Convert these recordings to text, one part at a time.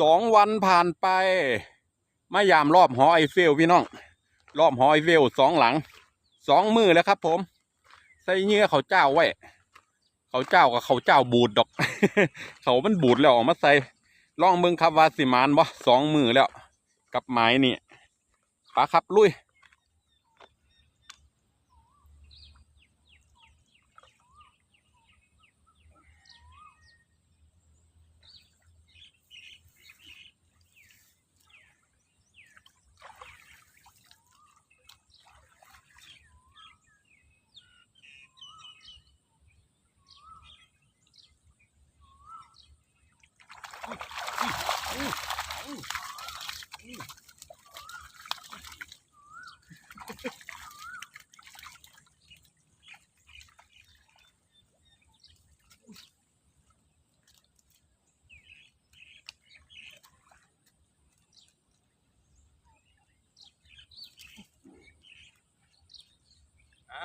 สองวันผ่านไปมายามรอบหอไอเฟลพี่น้อง รอบหอไอเฟลสองหลังสองมือแล้วครับ ผม ใส่เนื้อเขาเจ้าไว้เขาเจ้ากับเขาเจ้าบูดดอก เขามันบูดแล้วออกมาใส่ล่องเบิ่งครับวาสิมานบ่สองมือแล้ว กับไม้นี่ปลาครับลุย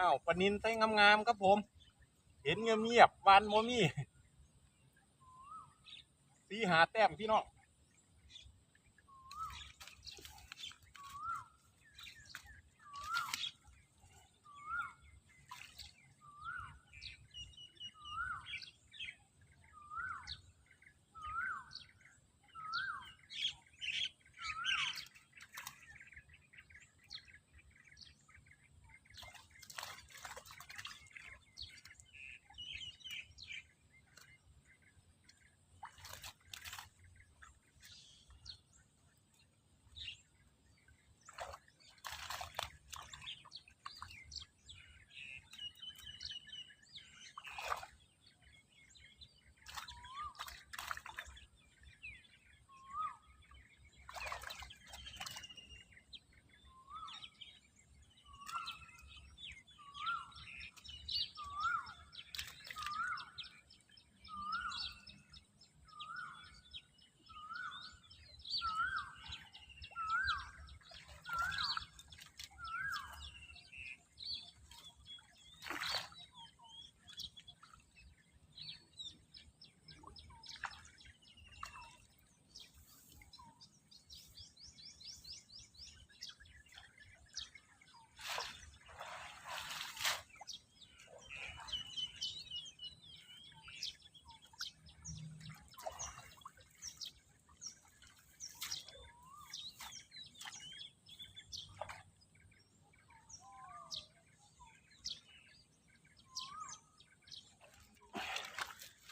อ้าวปนินไส้งามๆครับผม เห็นเงียบๆวานโมมี่สีหาแต้มพี่น้อง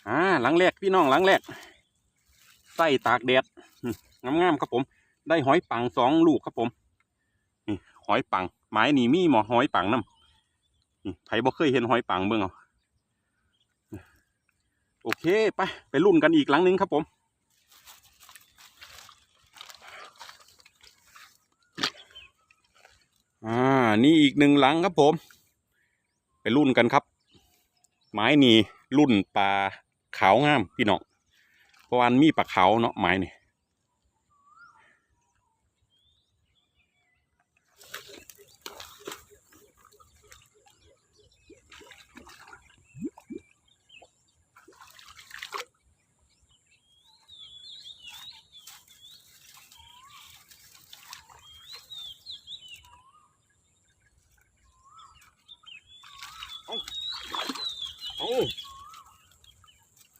อ่า หลังแรกพี่น้องหลังแรกใส่ตากแดดงามงามๆครับผม ได้หอยปังสองลูกครับผมนี่หอยปังไม้นี่มีหมอหอยปังน้ำนี่ไผบ่เคยเห็นหอยปังเบิ่งเอาโอเคไปไปรุ่นกันอีกหลังหนึงครับผมอ่านี่อีกหนึ่งหลังครับผม ไปรุ่นกันครับ ไม้หนีรุ่นปลา ขาวงามพี่น้องเพราะวันมีปลาขาวเนาะไม้นี่โอ้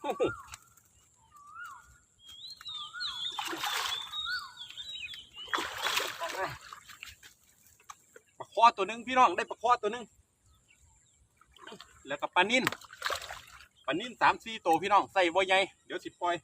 โอ้โหปลาค อตัวหนึ่งพี่น้องได้ปลาคอตัวหนึ่งแล้วก็ปลานิ่นปลานิ่นสามสี่ตัวพี่น้องใส่บ่ใหญ่เดี๋ยวสิปล่อย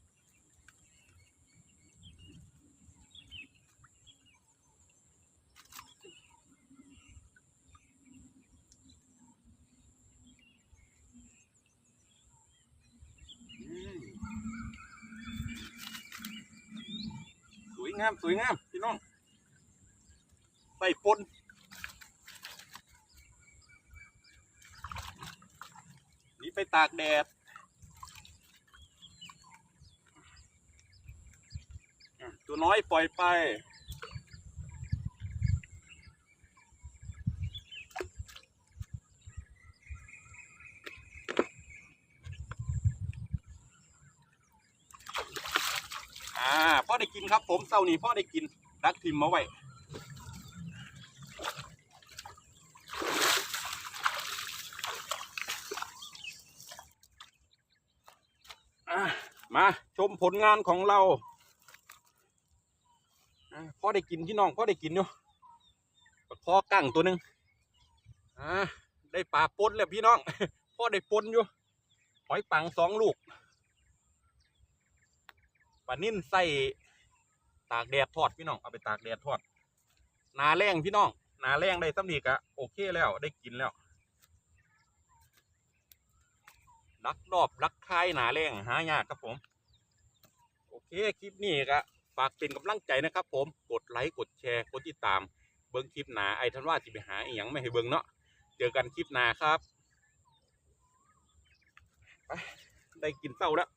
สวยงามสวยงามพี่น้องใส่ปน นี่ไปตากแดดตัวน้อยปล่อยไป อ่าพ่อได้กินครับผมเศร้านี้พ่อได้กินดักทิมมาไว้อะ มาชมผลงานของเราพ่อได้กินพี่น้องพ่อได้กินอยู่พ่อกั้งตัวหนึ่งอะได้ปลาปนแล้วพี่น้องพ่อได้ปนอยู่หอยปังสองลูกปลานิ่นใส่ตากแดดทอดพี่น้องเอาไปตากแดดทอดนาแรงพี่น้องนาแรงได้สำนีกะโอเคแล้วได้กินแล้ว ลักรอบลักคายหนาแรงหายากครับผม โอเคคลิปนี้ก็ฝากเป็นกำลังใจนะครับ ผมกดไลค์กดแชร์กดติดตาม เบิ้งคลิปหนาไอ้ทันว่าจะไปหาอีหยังไม่ให้เบิ้งเนาะเจอกันคลิปหนาครับ ได้กินเศร้าแล้ว